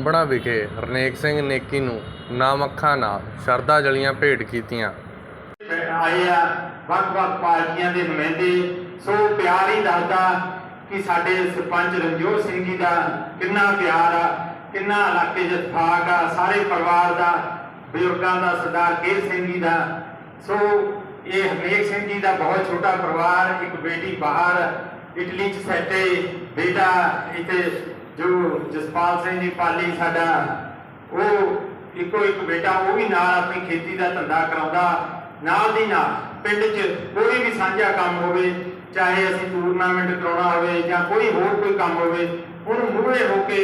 ਹੰਬੜਾ ਵਿਖੇ ਹਰਨੇਕ ਸਿੰਘ ਨੇਕੀ ਨੂੰ ਨਾਮ ਅੱਖਾਂ ਨਾਲ ਸ਼ਰਧਾ ਜਲੀਆਂ ਭੇਟ ਕੀਤੀਆਂ। ਆਏ ਆ ਵੱਖ-ਵੱਖ ਪਾਰਟੀਆਂ ਦੇ ਨੁਮਾਇੰਦੇ। ਸੋ ਪਿਆਰ ਹੀ ਦੱਸਦਾ ਕਿ ਸਾਡੇ ਸਰਪੰਚ ਰਣਜੋਤ ਸਿੰਘ ਜੀ ਦਾ ਕਿੰਨਾ ਪਿਆਰ ਆ, ਕਿੰਨਾ ਇਲਾਕੇ 'ਚ ਇਤਫਾਕ ਆ, ਸਾਰੇ ਪਰਿਵਾਰ ਦਾ, ਬਜ਼ੁਰਗਾਂ ਦਾ, ਸਰਦਾਰ ਕੇਰ ਸਿੰਘ ਜੀ ਦਾ। ਸੋ ਇਹ ਹਰਨੇਕ ਸਿੰਘ ਜੀ ਦਾ ਬਹੁਤ ਛੋਟਾ ਪਰਿਵਾਰ, ਇੱਕ ਬੇਟੀ ਬਾਹਰ, ਇਟਲੀ 'ਚ ਸੈਟ, ਬੇਟਾ ਇੱਥੇ ਜੋ ਜਸਪਾਲ ਸਿੰਘ ਜੀ ਪਾਲੀ ਸਾਡਾ, ਉਹ ਇੱਕੋ ਇੱਕ ਬੇਟਾ, ਉਹ ਵੀ ਨਾਲ ਆਪਣੀ ਖੇਤੀ ਦਾ ਧੰਦਾ ਕਰਾਉਂਦਾ, ਨਾਲ ਦੀ ਨਾਲ ਪਿੰਡ 'ਚ ਕੋਈ ਵੀ ਸਾਂਝਾ ਕੰਮ ਹੋਵੇ, ਚਾਹੇ ਅਸੀਂ ਟੂਰਨਾਮੈਂਟ ਕਰਾਉਣਾ ਹੋਵੇ ਜਾਂ ਕੋਈ ਹੋਰ ਕੋਈ ਕੰਮ ਹੋਵੇ, ਉਹਨੂੰ ਮੂਹਰੇ ਹੋ ਕੇ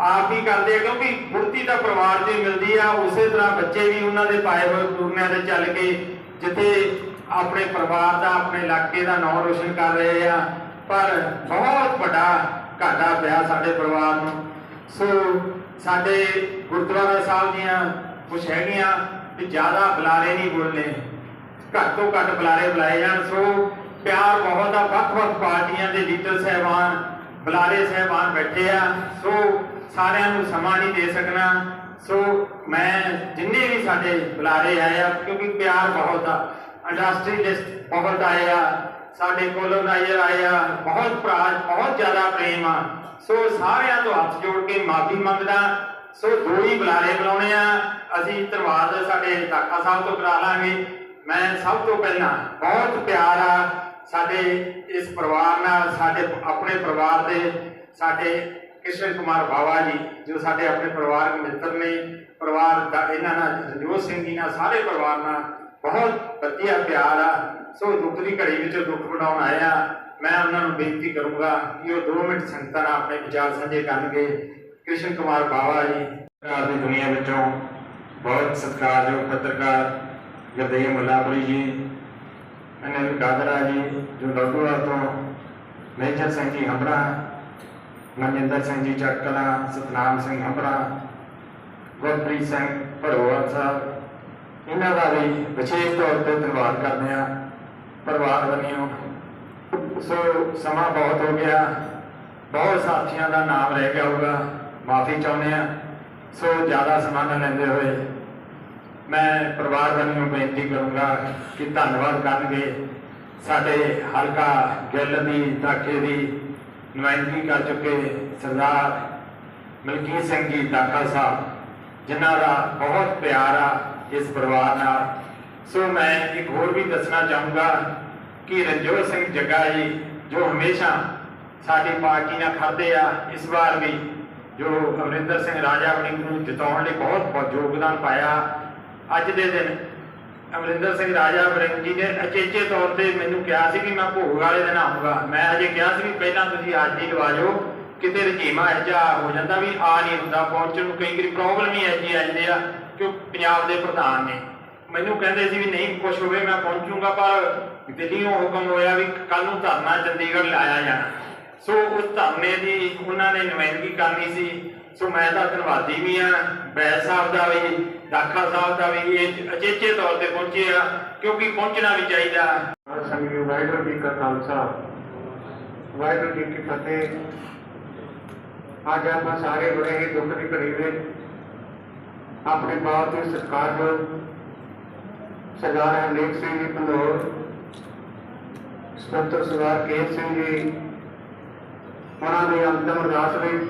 ਆਪ ਹੀ ਕਰਦੇ ਆ, ਕਿਉਂਕਿ ਗੁਰਤੀ ਤਾਂ ਪਰਿਵਾਰ 'ਚ ਮਿਲਦੀ ਆ, ਉਸੇ ਤਰ੍ਹਾਂ ਬੱਚੇ ਵੀ ਉਹਨਾਂ ਦੇ ਪਾਏ ਹੋਏ ਟੂਰਨਿਆਂ ਤੇ ਚੱਲ ਕੇ ਜਿੱਥੇ ਆਪਣੇ ਪਰਿਵਾਰ ਦਾ, ਆਪਣੇ ਇਲਾਕੇ ਦਾ ਨਾਮ ਰੋਸ਼ਨ ਕਰ ਰਹੇ ਆ, ਪਰ ਬਹੁਤ ਵੱਡਾ ਘਾਟਾ ਪਿਆ ਸਾਡੇ ਪਰਿਵਾਰ ਨੂੰ। ਸੋ ਸਾਡੇ ਗੁਰਦੁਆਰਾ ਸਾਹਿਬ ਦੀਆਂ ਕੁਛ ਹੈਗੀਆਂ ਕਿ ਜ਼ਿਆਦਾ ਬੁਲਾਰੇ ਨਹੀਂ ਬੋਲਨੇ। ਘੱਟ ਤੋਂ ਘੱਟ ਬੁਲਾਰੇ ਬੁਲਾਏ ਜਾਣ। ਸੋ ਪਿਆਰ ਬਹੁਤ ਆ। ਵੱਖ-ਵੱਖ ਪਾਰਟੀਆਂ ਦੇ ਲੀਡਰ ਸਹਿਬਾਨ, ਬੁਲਾਰੇ ਸਹਿਬਾਨ ਬੈਠੇ ਆ। ਸੋ ਸਾਰਿਆਂ ਨੂੰ ਸਮਾਂ ਨਹੀਂ ਦੇ ਸਕਣਾ। ਸੋ ਮੈਂ ਜਿੰਨੇ ਵੀ ਸਾਡੇ ਬੁਲਾਰੇ ਆਏ ਆ, ਕਿਉਂਕਿ ਪਿਆਰ ਬਹੁਤ ਆ। ਇੰਡਸਟਰੀਲਿਸਟ ਬਹੁਤ ਆਏ ਆ। ਸਾਡੇ ਕੋਲੋਨਾਈਜ਼ਰ ਆਏ ਆ ਬਹੁਤ ਭਰਾ, ਬਹੁਤ ਜ਼ਿਆਦਾ ਪ੍ਰੇਮ ਆ। ਸੋ ਸਾਰਿਆਂ ਤੋਂ ਹੱਥ ਜੋੜ ਕੇ ਮਾਫੀ ਮੰਗਦਾ। ਸੋ ਦੋ ਹੀ ਬੁਲਾਰੇ ਬੁਲਾਉਣੇ ਆ। ਅਸੀਂ ਧੰਨਵਾਦ ਸਾਡੇ ਦਾਖਾ ਸਾਹਿਬ ਤੋਂ ਕਰਾ ਲਾਂਗੇ। ਮੈਂ ਸਭ ਤੋਂ ਪਹਿਲਾਂ ਬਹੁਤ ਪਿਆਰ ਆ ਸਾਡੇ ਇਸ ਪਰਿਵਾਰ ਨਾਲ, ਸਾਡੇ ਆਪਣੇ ਪਰਿਵਾਰ ਦੇ, ਸਾਡੇ ਕਿਸ਼ਨ ਕੁਮਾਰ ਬਾਵਾ ਜੀ, ਜੋ ਸਾਡੇ ਆਪਣੇ ਪਰਿਵਾਰਕ ਮਿੱਤਰ ਨੇ, ਪਰਿਵਾਰ ਦਾ ਇਹਨਾਂ ਨਾਲ, ਰਣਜੋਤ ਸਿੰਘ ਜੀ ਨਾਲ, ਸਾਰੇ ਪਰਿਵਾਰ ਨਾਲ ਬਹੁਤ ਵਧੀਆ ਪਿਆਰ ਆ। ਸੋ ਦੁੱਖ ਦੀ ਘੜੀ ਵਿੱਚ ਦੁੱਖ ਵੰਡਾਉਣ ਆਇਆ ਮੈਂ ਉਹਨਾਂ ਨੂੰ ਬੇਨਤੀ ਕਰੂੰਗਾ ਕਿ ਉਹ 2 ਮਿੰਟ ਸੰਗਤਾਂ ਨਾਲ ਆਪਣੇ ਵਿਚਾਰ ਸਾਂਝੇ ਕਰਨਗੇ। ਕ੍ਰਿਸ਼ਨ ਕੁਮਾਰ ਬਾਵਾ ਜੀ ਪੱਤਰਕਾਰ ਦੀ ਦੁਨੀਆ ਵਿੱਚੋਂ ਬਹੁਤ ਸਤਿਕਾਰਯੋਗ ਪੱਤਰਕਾਰ ਗੁਰਦੇਵ ਮੁੱਲਾਪੁਰੀ ਜੀ ਅਨਿਲ ਗਾਦਰਾ ਜੀ, ਜੋ ਲੋਗੋਆ ਤੋਂ ਮੇਜਰ ਸਿੰਘ ਜੀ ਹੰਬੜਾ, ਮਨਜਿੰਦਰ ਸਿੰਘ ਜੀ ਚੱਕਲਾ, ਸਤਨਾਮ ਸਿੰਘ ਹੰਬੜਾ, ਗੁਰਪ੍ਰੀਤ ਸਿੰਘ ਭੜੋਆ ਸਾਹਿਬ, ਇਹਨਾਂ ਦਾ ਵੀ ਵਿਸ਼ੇਸ਼ ਤੌਰ ਤੇ ਧੰਨਵਾਦ ਕਰਦੇ ਹਾਂ। ਪਰਿਵਾਰ ਵੱਲੋਂ ਸੋ ਸਮਾਂ ਬਹੁਤ ਹੋ ਗਿਆ। ਬਹੁਤ ਸਾਥੀਆਂ ਦਾ ਨਾਮ ਰਹਿ ਗਿਆ ਹੋਊਗਾ। ਮਾਫੀ ਚਾਹੁੰਦੇ ਆ ਸੋ ਜ਼ਿਆਦਾ ਸਮਾਂ ਨਾ ਲੈਂਦੇ ਹੋਏ ਮੈਂ ਪਰਿਵਾਰ ਵੱਲੋਂ ਬੇਨਤੀ ਕਰੂੰਗਾ ਕਿ ਧੰਨਵਾਦ ਕਰਨਗੇ ਸਾਡੇ ਹਲਕਾ ਗਿੱਲ ਦੀ ਦਾਖੇ ਦੀ ਨੁਮਾਇੰਦਗੀ ਕਰ ਚੁੱਕੇ ਸਰਦਾਰ ਮਲਕੀਤ ਸਿੰਘ ਜੀ ਦਾਖਾ ਸਾਹਿਬ, ਜਿਨ੍ਹਾਂ ਦਾ ਬਹੁਤ ਪਿਆਰ ਆ ਇਸ ਪਰਿਵਾਰ ਨਾਲ। ਸੋ ਮੈਂ ਇੱਕ ਹੋਰ ਵੀ ਦੱਸਣਾ ਚਾਹੂੰਗਾ ਕਿ ਰਣਜੋਤ ਸਿੰਘ ਜੱਗਾ ਜੀ ਜੋ ਹਮੇਸ਼ਾ ਸਾਡੀ ਪਾਰਟੀ ਨਾਲ ਖੜਦੇ ਆ, ਇਸ ਵਾਰ ਵੀ ਜੋ ਅਮਰਿੰਦਰ ਸਿੰਘ ਰਾਜਾ ਵੜਿੰਗ ਨੂੰ ਜਿਤਾਉਣ ਲਈ ਬਹੁਤ ਯੋਗਦਾਨ ਪਾਇਆ। ਅੱਜ ਦੇ ਦਿਨ ਅਮਰਿੰਦਰ ਸਿੰਘ ਰਾਜਾ ਵੜਿੰਗ ਜੀ ਨੇ ਅਚੇਚੇ ਤੌਰ ਤੇ ਮੈਨੂੰ ਕਿਹਾ ਸੀ ਕਿ ਮੈਂ ਭੋਗ ਵਾਲੇ ਦਿਨ ਆਊਂਗਾ। ਮੈਂ ਅਜੇ ਕਿਹਾ ਸੀ ਵੀ ਪਹਿਲਾਂ ਤੁਸੀਂ ਅੱਜ ਹੀ ਲਵਾ ਜਾਓ। ਕਿਤੇ ਰਜੀਮਾ ਇਹ ਜਿਹਾ ਹੋ ਜਾਂਦਾ ਵੀ ਆ ਨਹੀਂ ਹੁੰਦਾ, ਪਹੁੰਚਣ ਨੂੰ ਕਈ ਵਾਰੀ ਪ੍ਰੋਬਲਮ ਹੀ ਐਜੀ ਆ ਜਾਂਦੇ ਆ ਕਿ ਉਹ ਪੰਜਾਬ ਦੇ ਪ੍ਰਧਾਨ ਨੇ। ਮੈਨੂੰ ਕਹਿੰਦੇ ਸੀ ਵੀ ਨਹੀਂ ਕੁਝ ਹੋਵੇ, ਮੈਂ ਪਹੁੰਚੂਗਾ, ਪਰ ਦਿੱਲੀੋਂ ਹੁਕਮ ਹੋਇਆ ਵੀ ਕੱਲ ਨੂੰ ਧਰਨਾ ਚੰਡੀਗੜ੍ਹ ਲਾਇਆ ਜਾਣਾ। ਸੋ ਉਸ ਧਰਨੇ ਦੀ ਉਹਨਾਂ ਨੇ ਨੁਮਾਇੰਦਗੀ ਕਰਨੀ ਸੀ। ਸੋ ਮੈਂ ਤਾਂ ਧੰਨਵਾਦੀ ਵੀ ਆ ਬੈਲ ਸਾਹਿਬ ਦਾ ਵੀ, ਦਾਖਾ ਸਾਹਿਬ ਦਾ ਵੀ, ਇਹ ਅਚੇਚੇ ਤੌਰ ਤੇ ਪਹੁੰਚੇ ਆ, ਕਿਉਂਕਿ ਪਹੁੰਚਣਾ ਵੀ ਚਾਹੀਦਾ। ਸੰਗੀ ਵਾਹਿਗੁਰੂ ਜੀ ਕਾ ਖਾਲਸਾ, ਵਾਹਿਗੁਰੂ ਜੀ ਕੀ ਫਤਿਹ। ਅੱਜ ਆਪਾਂ ਸਾਰੇ ਬੜੇ ਹੀ ਦੁੱਖ ਦੀ ਘੜੀ ਵਿੱਚ ਆਪਣੇ ਬਾਪ ਦੇ ਸਤਿਕਾਰਯੋਗ ਸਰਦਾਰ ਹਰਨੇਕ ਸਿੰਘ ਜੀ, ਪੰਦੋਰ ਸਪੰਤਰ ਸਰਦਾਰ ਕੇਸ ਸਿੰਘ ਜੀ, ਉਹਨਾਂ ਦੇ ਅੰਤਮ ਅਰਦਾਸ ਵਿੱਚ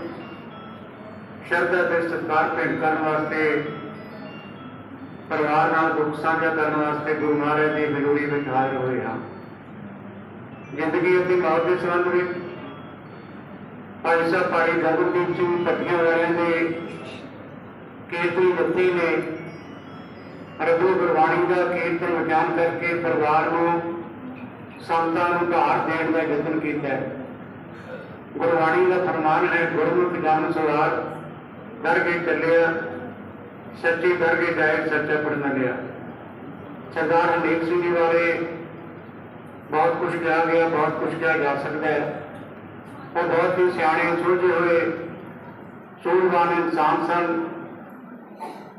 ਸ਼ਰਧਾ ਤੇ ਸਤਿਕਾਰ ਭੇਟ ਕਰਨ ਵਾਸਤੇ, ਪਰਿਵਾਰ ਨਾਲ ਦੁੱਖ ਸਾਂਝਾ ਕਰਨ ਵਾਸਤੇ ਗੁਰੂ ਮਹਾਰਾਜ ਦੀ ਹਜ਼ੂਰੀ ਵਿੱਚ ਹਾਜ਼ਰ ਹੋਏ ਹਾਂ। ਜ਼ਿੰਦਗੀ ਅਤੇ ਮੌਤ ਦੇ ਸੰਬੰਧ ਵਿੱਚ ਭਾਈ ਸਾਹਿਬ, ਭਾਈ ਗਗਨਦੀਪ ਸਿੰਘ ਪੱਟੀਆਂ ਵਾਲਿਆਂ ਦੇ ਕੀਰਤਨ ਜੱਤੀ ਨੇ ਅਰਬੀ ਗੁਰਬਾਣੀ ਦਾ ਕੀਰਤਨ ਵਿਚਾਰ ਕਰਕੇ ਪਰਿਵਾਰ ਨੂੰ, ਸੰਤਾਂ ਨੂੰ ਘਾਟ ਦੇਣ ਦਾ ਯਤਨ ਕੀਤਾ ਹੈ। ਗੁਰਬਾਣੀ ਦਾ ਫਰਮਾਨ ਹੈ, ਗੁਰਮੁਖ ਜਨ ਸਵਾਰ ਦਰਗੇ ਚੱਲਿਆ, ਸੱਚੀ ਦਰਗੇ ਜਾਇ ਸੱਚਾ ਪੜਨ ਲਿਆ ਸਰਦਾਰ ਹਰਦੀਪ ਸਿੰਘ ਜੀ ਬਾਰੇ ਬਹੁਤ ਕੁਝ ਕਿਹਾ ਗਿਆ, ਬਹੁਤ ਕੁਝ ਕਿਹਾ ਜਾ ਸਕਦਾ ਹੈ। ਉਹ ਬਹੁਤ ਹੀ ਸਿਆਣੇ, ਸੁਲਝੇ ਹੋਏ, ਸੂਝਵਾਨ ਇਨਸਾਨ ਸਨ,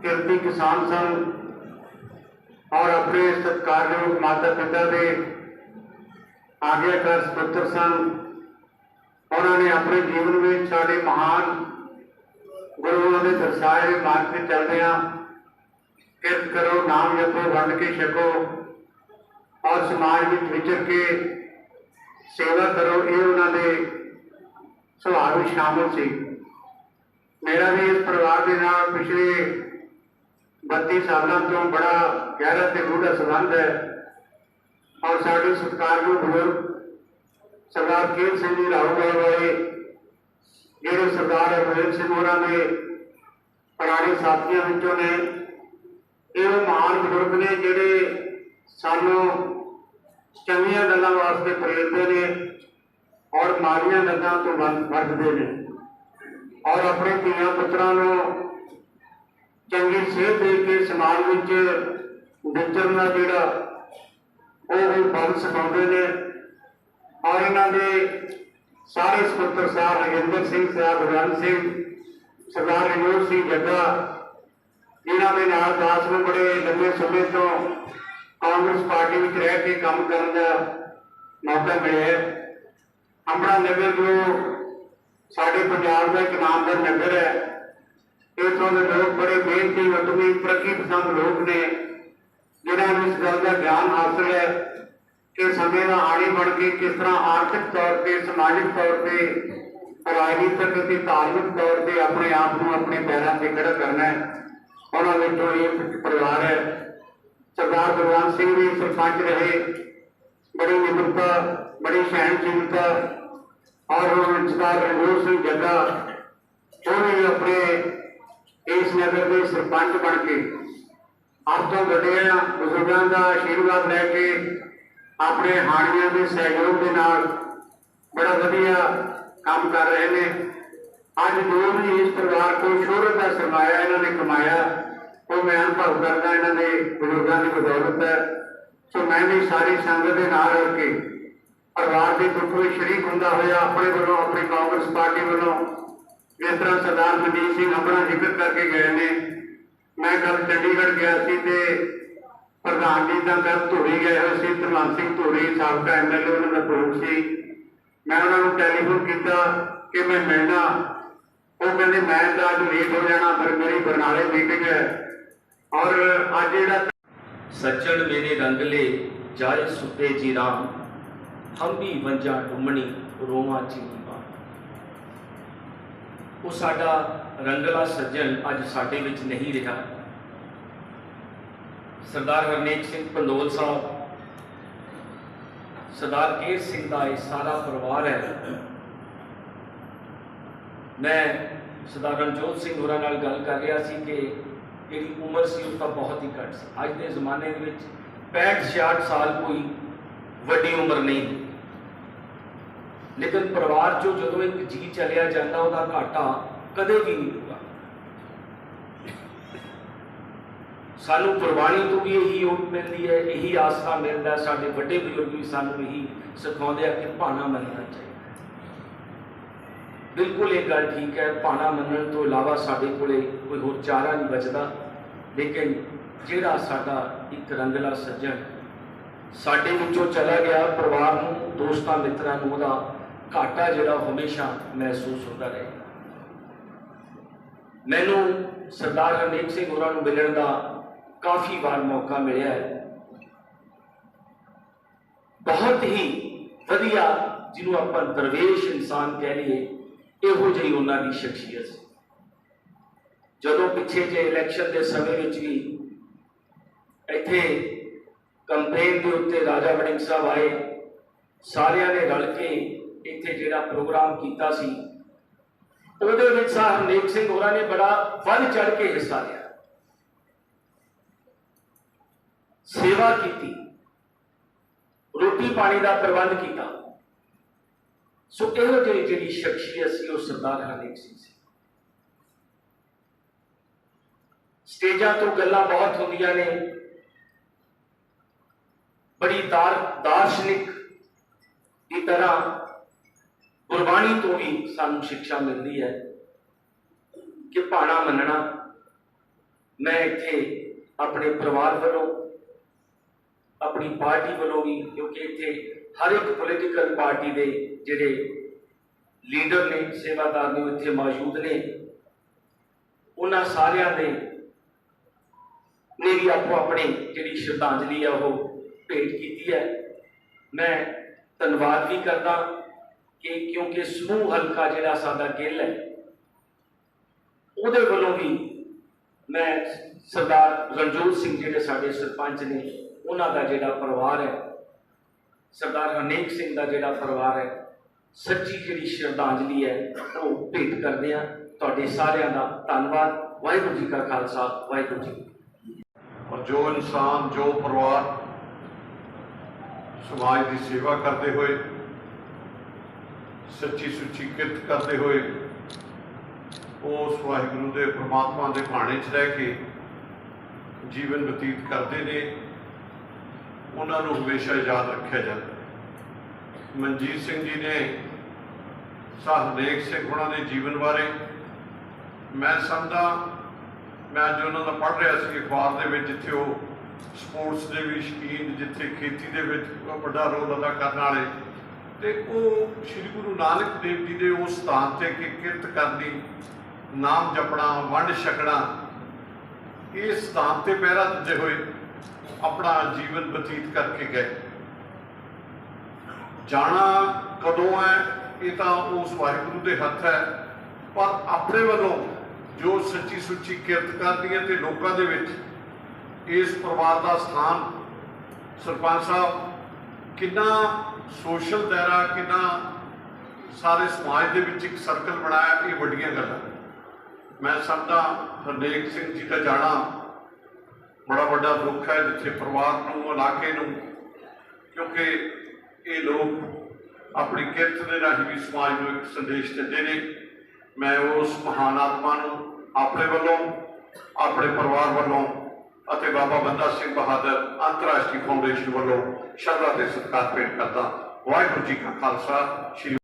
ਕਿਰਤੀ ਕਿਸਾਨ ਸਨ। ਆਪਣੇ ਸਤਿਕਾਰਯੋਗ ਮਾਤਾ ਪਿਤਾ ਦੇ ਆਗਿਆਕਾਰ ਸੁਪੁੱਤਰ ਸਨ। ਉਹਨਾਂ ਨੇ ਆਪਣੇ ਜੀਵਨ ਵਿੱਚ ਸਾਡੇ ਮਹਾਨ ਗੁਰੂਆਂ ਦੇ ਦਰਸਾਏ ਮਾਰਗ ਤੇ ਚੱਲਦੇ ਹਾਂ ਕਿਰਤ ਕਰੋ, ਨਾਮ ਜਪੋ, ਵੰਡ ਕੇ ਛਕੋ ਔਰ ਸਮਾਜ ਵਿੱਚ ਵਿਚਰ ਕੇ ਸੇਵਾ ਕਰੋ, ਇਹ ਉਹਨਾਂ ਦੇ ਸੁਭਾਅ ਵਿੱਚ ਸ਼ਾਮਲ ਸੀ। ਮੇਰਾ ਵੀ ਇਸ ਪਰਿਵਾਰ ਦੇ ਨਾਲ ਪਿਛਲੇ 32 ਸਾਲਾਂ ਤੋਂ ਬੜਾ ਗਹਿਰਾ ਤੇ ਗੂੜਾ ਸੰਬੰਧ ਹੈ ਔਰ ਸਾਡੇ ਸਤਿਕਾਰਯੋਗ ਬਜ਼ੁਰਗ ਸਰਦਾਰ ਕੇਲ ਸਿੰਘ ਜੀ ਰਾਹੂਗੜ੍ਹ ਵਾਲੇ, ਜਿਹੜੇ ਸਰਦਾਰ ਅਮਰਿੰਦਰ ਸਿੰਘ ਹੋਰਾਂ ਦੇ ਪੁਰਾਣੇ ਸਾਥੀਆਂ ਵਿੱਚੋਂ ਨੇ, ਇਹ ਉਹ ਮਹਾਨ ਬਜ਼ੁਰਗ ਨੇ ਜਿਹੜੇ ਸਾਨੂੰ ਚੰਗੀਆਂ ਗੱਲਾਂ ਵਾਸਤੇ ਪ੍ਰੇਰਦੇ ਨੇ ਔਰ ਮਾੜੀਆਂ ਗੱਲਾਂ ਤੋਂ ਵਰ- ਵਰਤਦੇ ਨੇ। ਔਰ ਆਪਣੇ ਧੀਆਂ ਪੁੱਤਰਾਂ ਨੂੰ ਚੰਗੀ ਸਿਹਤ ਦੇ ਕੇ ਸਮਾਜ ਵਿੱਚ ਵਿਚਰਨ ਦਾ ਜਿਹੜਾ ਉਹ ਵੀ ਬਲ ਸਿਖਾਉਂਦੇ ਨੇ। ਔਰ ਇਹਨਾਂ ਦੇ ਸਾਰੇ ਸਪੁੱਤਰ ਸਾਹਿਬ ਰਜਿੰਦਰ ਸਿੰਘ ਸਾਹਿਬ ਗੁਰਵੰਤ ਸਿੰਘ, ਸਰਦਾਰ ਰਣਜੋਤ ਸਿੰਘ ਜੱਗਾ ਇਹਨਾਂ ਦੇ ਨਾਲ ਦਾਸ ਨੂੰ ਬੜੇ ਲੰਬੇ ਸਮੇਂ ਤੋਂ ਕਾਂਗਰਸ ਪਾਰਟੀ ਵਿੱਚ ਰਹਿ ਕੇ ਕੰਮ ਕਰਨ ਦਾ ਮੌਕਾ ਮਿਲਿਆ ਹੈ। ਆਪਣਾ ਨਗਰ ਜੋ ਸਾਡੇ ਪੰਜਾਬ ਦਾ ਇੱਕ ਨਾਮਵਰ ਨਗਰ ਹੈ ਇੱਥੋਂ ਦੇ ਲੋਕ ਬੜੇ ਮਿਹਨਤੀ ਉਦਮੀ ਪ੍ਰਤੀ ਲੋਕ ਨੇ, ਜਿਨ੍ਹਾਂ ਨੂੰ ਇਸ ਗੱਲ ਦਾ ਗਿਆਨ ਹਾਸਲ ਹੈ ਕਿ ਸਮੇਂ ਦਾ ਆਣੀ ਬਣ ਕੇ ਕਿਸ ਤਰ੍ਹਾਂ ਆਰਥਿਕ ਤੌਰ ਤੇ, ਸਮਾਜਿਕ ਤੌਰ ਤੇ, ਰਾਜਨੀਤਿਕ ਅਤੇ ਧਾਰਮਿਕ ਤੌਰ ਤੇ ਆਪਣੇ ਆਪ ਨੂੰ ਆਪਣੇ ਪੈਰਾਂ ਤੇ ਖੜਾ ਕਰਨਾ ਹੈ। ਉਹਨਾਂ ਵਿੱਚੋਂ ਇੱਕ ਪਰਿਵਾਰ ਹੈ। ਸਰਦਾਰ ਗੁਰਵੰਤ ਸਿੰਘ ਵੀ ਸਰਪੰਚ ਰਹੇ। ਬੜੀ ਨਿਮਰਤਾ, ਬੜੀ ਸਹਿਣਸ਼ੀਲਤਾ ਔਰ ਸਰਦਾਰ ਰਣਜੋਤ ਸਿੰਘ ਜੱਗਾ, ਉਹ ਵੀ ਆਪਣੇ ਇਸ ਨਗਰ ਦੇ ਸਰਪੰਚ ਬਣ ਕੇ ਆਪ ਤੋਂ ਵੱਡਿਆਂ ਬਜ਼ੁਰਗਾਂ ਦਾ ਆਸ਼ੀਰਵਾਦ ਲੈ ਕੇ ਆਪਣੇ ਹਾਣੀਆਂ ਦੇ ਸਹਿਯੋਗ ਦੇ ਨਾਲ ਬੜਾ ਵਧੀਆ ਕੰਮ ਕਰ ਰਹੇ ਨੇ। ਅੱਜ ਜੋ ਵੀ ਇਸ ਪਰਿਵਾਰ ਕੋਲ ਸ਼ੋਹਰਤ ਦਾ ਸਰਮਾਇਆ ਇਹਨਾਂ ਨੇ ਕਮਾਇਆ, ਉਹ ਮੈਂ ਅਨੁਭਵ ਕਰਦਾ ਇਹਨਾਂ ਦੇ ਬਜ਼ੁਰਗਾਂ ਦੀ ਬਦੌਲਤ ਹੈ। ਸੋ ਮੈਂ ਵੀ ਸਾਰੀ ਸੰਗਤ ਦੇ ਨਾਲ ਰਲ ਕੇ ਪਰਿਵਾਰ ਦੇ ਦੁੱਖ ਵਿੱਚ ਸ਼ਰੀਕ ਹੁੰਦਾ ਹੋਇਆ, ਆਪਣੇ ਵੱਲੋਂ, ਆਪਣੀ ਕਾਂਗਰਸ ਪਾਰਟੀ ਵੱਲੋਂ ਜਿਸ ਤਰ੍ਹਾਂ ਸਰਦਾਰ ਮਨਜੀਤ ਸਿੰਘ ਆਪਣਾ ਜ਼ਿਕਰ ਕਰਕੇ ਗਏ ਨੇ। ਮੈਂ ਕੱਲ ਚੰਡੀਗੜ੍ਹ ਗਿਆ ਸੀ ਤੇ ਪ੍ਰਧਾਨ ਜੀ ਦਾ ਕੱਲ ਧੂਰੀ ਗਏ ਹੋਏ ਸੀ ਧਰਮਨ ਸਿੰਘ ਧੂਰੀ, ਸਾਬਕਾ ਐਮਐਲਏ ਉਹਨਾਂ ਦਾ ਪ੍ਰੋਗ ਸੀ। ਮੈਂ ਉਹਨਾਂ ਨੂੰ ਟੈਲੀਫੋਨ ਕੀਤਾ ਕਿ ਮੈਂ ਮਿਲਣਾ। ਉਹ ਕਹਿੰਦੇ, ਮੈਂ ਤਾਂ ਅੱਜ ਲੇਟ ਹੋ ਜਾਣਾ ਪਰ ਮੇਰੀ ਬਰਨਾਲੇ ਮੀਟਿੰਗ ਹੈ। ਔਰ ਅੱਜ ਜਿਹੜਾ ਸੱਚੜ ਮੇਰੇ ਰੰਗਲੇ ਜਾਏ ਸੁਤੇ ਜੀ ਰਾਮ ਹਮ ਵੀ ਵੰਜਾ ਡੁੰਮਣੀ ਰੋਵਾਂ ਚੀਨੀ। ਉਹ ਸਾਡਾ ਰੰਗਲਾ ਸੱਜਣ ਅੱਜ ਸਾਡੇ ਵਿੱਚ ਨਹੀਂ ਰਿਹਾ। ਸਰਦਾਰ ਹਰਨੇਕ ਸਿੰਘ ਪੰਡੋਲ ਸਾਹਿਬ, ਸਰਦਾਰ ਕੇਰ ਸਿੰਘ ਦਾ ਇਹ ਸਾਰਾ ਪਰਿਵਾਰ ਹੈ। ਮੈਂ ਸਰਦਾਰ ਰਣਜੋਤ ਸਿੰਘ ਹੋਰਾਂ ਨਾਲ ਗੱਲ ਕਰ ਰਿਹਾ ਸੀ ਕਿ ਜਿਹੜੀ ਉਮਰ ਸੀ ਉਹ ਤਾਂ ਬਹੁਤ ਹੀ ਘੱਟ ਸੀ। ਅੱਜ ਦੇ ਜ਼ਮਾਨੇ ਦੇ ਵਿੱਚ 65 66 ਸਾਲ ਕੋਈ ਵੱਡੀ ਉਮਰ ਨਹੀਂ। ਲੇਕਿਨ ਪਰਿਵਾਰ ਚੋਂ ਜਦੋਂ ਇੱਕ ਜੀ ਚਲਿਆ ਜਾਂਦਾ ਉਹਦਾ ਘਾਟਾ ਕਦੇ ਵੀ ਨਹੀਂ ਹੋਊਗਾ ਸਾਨੂੰ ਕੁਰਬਾਨੀ ਤੋਂ ਵੀ ਇਹੀ ਓਟ ਮਿਲਦੀ ਹੈ ਇਹੀ ਆਸਰਾ ਮਿਲਦਾ ਹੈ। ਸਾਡੇ ਵੱਡੇ ਬਜ਼ੁਰਗ ਵੀ ਸਾਨੂੰ ਇਹੀ ਸਿਖਾਉਂਦੇ ਆ ਕਿ ਭਾਣਾ ਮੰਨਣਾ ਚਾਹੀਦਾ ਬਿਲਕੁਲ ਇਹ ਗੱਲ ਠੀਕ ਹੈ ਭਾਣਾ ਮੰਨਣ ਤੋਂ ਇਲਾਵਾ ਸਾਡੇ ਕੋਲੇ ਕੋਈ ਹੋਰ ਚਾਰਾ ਨਹੀਂ ਬਚਦਾ ਲੇਕਿਨ ਜਿਹੜਾ ਸਾਡਾ ਇੱਕ ਰੰਗਲਾ ਸੱਜਣ ਸਾਡੇ ਵਿੱਚੋਂ ਚਲਾ ਗਿਆ ਪਰਿਵਾਰ ਨੂੰ ਦੋਸਤਾਂ ਮਿੱਤਰਾਂ ਨੂੰ ਉਹਦਾ ਘਾਟਾ ਜਿਹੜਾ ਉਹ ਹਮੇਸ਼ਾ ਮਹਿਸੂਸ ਹੁੰਦਾ ਰਹੇਗਾ ਮੈਨੂੰ ਸਰਦਾਰ ਹਰਨੇਕ ਸਿੰਘ ਹੋਰਾਂ ਨੂੰ ਮਿਲਣ ਦਾ ਕਾਫੀ ਵਾਰ ਮੌਕਾ ਮਿਲਿਆ ਹੈ। ਬਹੁਤ ਹੀ ਵਧੀਆ ਜਿਹਨੂੰ ਆਪਾਂ ਦਰਵੇਸ਼ ਇਨਸਾਨ ਕਹਿ ਲਈਏ, ਇਹੋ ਜਿਹੀ ਉਹਨਾਂ ਦੀ ਸ਼ਖਸੀਅਤ ਸੀ। ਜਦੋਂ ਪਿੱਛੇ ਜੇ ਇਲੈਕਸ਼ਨ ਦੇ ਸਮੇਂ ਵਿੱਚ ਵੀ ਇੱਥੇ ਕੰਪੇਨ ਦੇ ਉੱਤੇ ਰਾਜਾ ਵੜਿੰਗ ਸਾਹਿਬ ਆਏ, ਸਾਰਿਆਂ ਨੇ ਰਲ ਕੇ ਇੱਥੇ ਜਿਹੜਾ ਪ੍ਰੋਗਰਾਮ ਕੀਤਾ ਸੀ ਉਹਦੇ ਵਿੱਚ ਸਾਹਿਬ ਨੇਕ ਸਿੰਘ ਹੋਰਾਂ ਨੇ ਬੜਾ ਵੱਧ ਚੜ ਕੇ ਹਿੱਸਾ ਲਿਆ। ਸੇਵਾ ਕੀਤੀ, ਰੋਟੀ ਪਾਣੀ ਦਾ ਪ੍ਰਬੰਧ ਕੀਤਾ। ਸੋ ਇਹੋ ਜਿਹੀ ਜਿਹੜੀ ਸ਼ਖਸੀਅਤ ਸੀ, ਉਹ ਸਰਦਾਰ ਹਰਨੇਕ ਸਿੰਘ ਸੀ। ਸਟੇਜਾਂ ਤੋਂ ਗੱਲਾਂ ਬਹੁਤ ਹੁੰਦੀਆਂ ਨੇ। ਬੜੀ ਦਾਰ ਦਾਰਸ਼ਨਿਕ ਦੀ ਤਰ੍ਹਾਂ ਗੁਰਬਾਣੀ ਤੋਂ ਵੀ ਸਾਨੂੰ ਸਿੱਖਿਆ ਮਿਲਦੀ ਹੈ ਕਿ ਭਾਣਾ ਮੰਨਣਾ, ਮੈਂ ਇੱਥੇ ਆਪਣੇ ਪਰਿਵਾਰ ਵੱਲੋਂ, ਆਪਣੀ ਪਾਰਟੀ ਵੱਲੋਂ ਵੀ, ਕਿਉਂਕਿ ਇੱਥੇ ਹਰ ਇੱਕ ਪੋਲੀਟੀਕਲ ਪਾਰਟੀ ਦੇ ਜਿਹੜੇ ਲੀਡਰ ਨੇ, ਸੇਵਾਦਾਰ ਨੇ, ਉਹ ਇੱਥੇ ਮੌਜੂਦ ਨੇ। ਉਹਨਾਂ ਸਾਰਿਆਂ ਦੇ ਨੇ ਵੀ ਆਪੋ ਆਪਣੀ ਜਿਹੜੀ ਸ਼ਰਧਾਂਜਲੀ ਆ ਉਹ ਭੇਟ ਕੀਤੀ ਹੈ। ਮੈਂ ਧੰਨਵਾਦ ਵੀ ਕਰਦਾ ਕਿ ਕਿਉਂਕਿ ਸਮੂਹ ਹਲਕਾ ਜਿਹੜਾ ਸਾਡਾ ਗਿੱਲ ਹੈ, ਉਹਦੇ ਵੱਲੋਂ ਵੀ ਮੈਂ ਸਰਦਾਰ ਰਣਜੋਤ ਸਿੰਘ ਜਿਹੜੇ ਸਾਡੇ ਸਰਪੰਚ ਨੇ, ਉਹਨਾਂ ਦਾ ਜਿਹੜਾ ਪਰਿਵਾਰ ਹੈ, ਸਰਦਾਰ ਹਰਨੇਕ ਸਿੰਘ ਦਾ ਜਿਹੜਾ ਪਰਿਵਾਰ ਹੈ, ਸੱਚੀ ਜਿਹੜੀ ਸ਼ਰਧਾਂਜਲੀ ਹੈ, ਉਹ ਭੇਟ ਕਰਦੇ ਆ ਤੁਹਾਡੇ ਸਾਰਿਆਂ ਦਾ ਧੰਨਵਾਦ। ਵਾਹਿਗੁਰੂ ਜੀ ਕਾ ਖਾਲਸਾ, ਵਾਹਿਗੁਰੂ ਜੀ ਔਰ ਜੋ ਇਨਸਾਨ, ਜੋ ਪਰਿਵਾਰ ਸਮਾਜ ਦੀ ਸੇਵਾ ਕਰਦੇ ਹੋਏ ਸੱਚੀ ਸੁੱਚੀ ਕਿਰਤ ਕਰਦੇ ਹੋਏ ਉਸ ਵਾਹਿਗੁਰੂ ਦੇ ਪ੍ਰਮਾਤਮਾ ਦੇ ਭਾਣੇ 'ਚ ਰਹਿ ਕੇ ਜੀਵਨ ਬਤੀਤ ਕਰਦੇ ਨੇ, ਉਹਨਾਂ ਨੂੰ ਹਮੇਸ਼ਾ ਯਾਦ ਰੱਖਿਆ ਜਾਂਦਾ ਮਨਜੀਤ ਸਿੰਘ ਜੀ ਨੇ ਸਾਹਨੇਕ ਸਿੰਘ ਉਹਨਾਂ ਦੇ ਜੀਵਨ ਬਾਰੇ ਮੈਂ ਸਮਝਦਾ, ਮੈਂ ਅੱਜ ਉਹਨਾਂ ਦਾ ਪੜ੍ਹ ਰਿਹਾ ਸੀ, ਅਖਬਾਰ ਦੇ ਵਿੱਚ ਜਿੱਥੇ ਉਹ ਸਪੋਰਟਸ ਦੇ ਵੀ ਸ਼ਕੀਨ, ਜਿੱਥੇ ਖੇਤੀ ਦੇ ਵਿੱਚ ਵੱਡਾ ਰੋਲ ਅਦਾ ਕਰਨ ਵਾਲੇ ਤੇ ਉਹ ਸ੍ਰੀ ਗੁਰੂ ਨਾਨਕ ਦੇਵ ਜੀ ਦੇ ਉਸ ਸਥਾਨ ਤੇ ਕਿ ਕਿਰਤ ਕਰਨੀ, ਨਾਮ ਜਪਣਾ, ਵੰਡ ਛਕਣਾ ਇਸ ਸਥਾਨ ਤੇ ਪਹਿਰਾ ਦਿੰਦੇ ਹੋਏ ਆਪਣਾ ਜੀਵਨ ਬਤੀਤ ਕਰਕੇ ਗਏ। ਜਾਣਾ ਕਦੋਂ ਹੈ, ਇਹ ਤਾਂ ਉਸ ਵਾਹਿਗੁਰੂ ਦੇ ਹੱਥ ਹੈ, ਪਰ ਆਪਣੇ ਵੱਲੋਂ ਜੋ ਸੱਚੀ ਸੁੱਚੀ ਕਿਰਤ ਕਰਦੀ ਹੈ ਤੇ ਲੋਕਾਂ ਦੇ ਵਿੱਚ ਇਸ ਪਰਿਵਾਰ ਦਾ ਸਥਾਨ, ਸਰਪੰਚ ਸਾਹਿਬ, ਕਿੰਨਾ ਸੋਸ਼ਲ ਦਾਇਰਾ ਕਿੰਨਾ ਸਾਰੇ ਸਮਾਜ ਦੇ ਵਿੱਚ ਇੱਕ ਸਰਕਲ ਬਣਾਇਆ, ਇਹ ਵੱਡੀਆਂ ਗੱਲਾਂ। ਮੈਂ ਸਮਝਦਾ, ਹਰਨੇਕ ਸਿੰਘ ਜੀ ਦਾ ਜਾਣਾ ਬੜਾ ਵੱਡਾ ਦੁੱਖ ਹੈ, ਜਿੱਥੇ ਪਰਿਵਾਰ ਨੂੰ, ਇਲਾਕੇ ਨੂੰ, ਕਿਉਂਕਿ ਇਹ ਲੋਕ ਆਪਣੀ ਕਿਰਤ ਦੇ ਰਾਹੀਂ ਵੀ ਸਮਾਜ ਨੂੰ ਇੱਕ ਸੰਦੇਸ਼ ਦਿੰਦੇ ਨੇ। ਮੈਂ ਉਸ ਮਹਾਨ ਆਤਮਾ ਨੂੰ ਆਪਣੇ ਵੱਲੋਂ, ਆਪਣੇ ਪਰਿਵਾਰ ਵੱਲੋਂ ਅਤੇ ਬਾਬਾ ਬੰਦਾ ਸਿੰਘ ਬਹਾਦਰ ਅੰਤਰਰਾਸ਼ਟਰੀ ਫਾਊਂਡੇਸ਼ਨ ਵੱਲੋਂ ਸ਼ਰਧਾ ਤੇ ਸਤਿਕਾਰ ਭੇਟ ਕਰਦਾ। ਵਾਹਿਗੁਰੂ ਜੀ ਕਾ ਖਾਲਸਾ, ਸ਼੍ਰੀ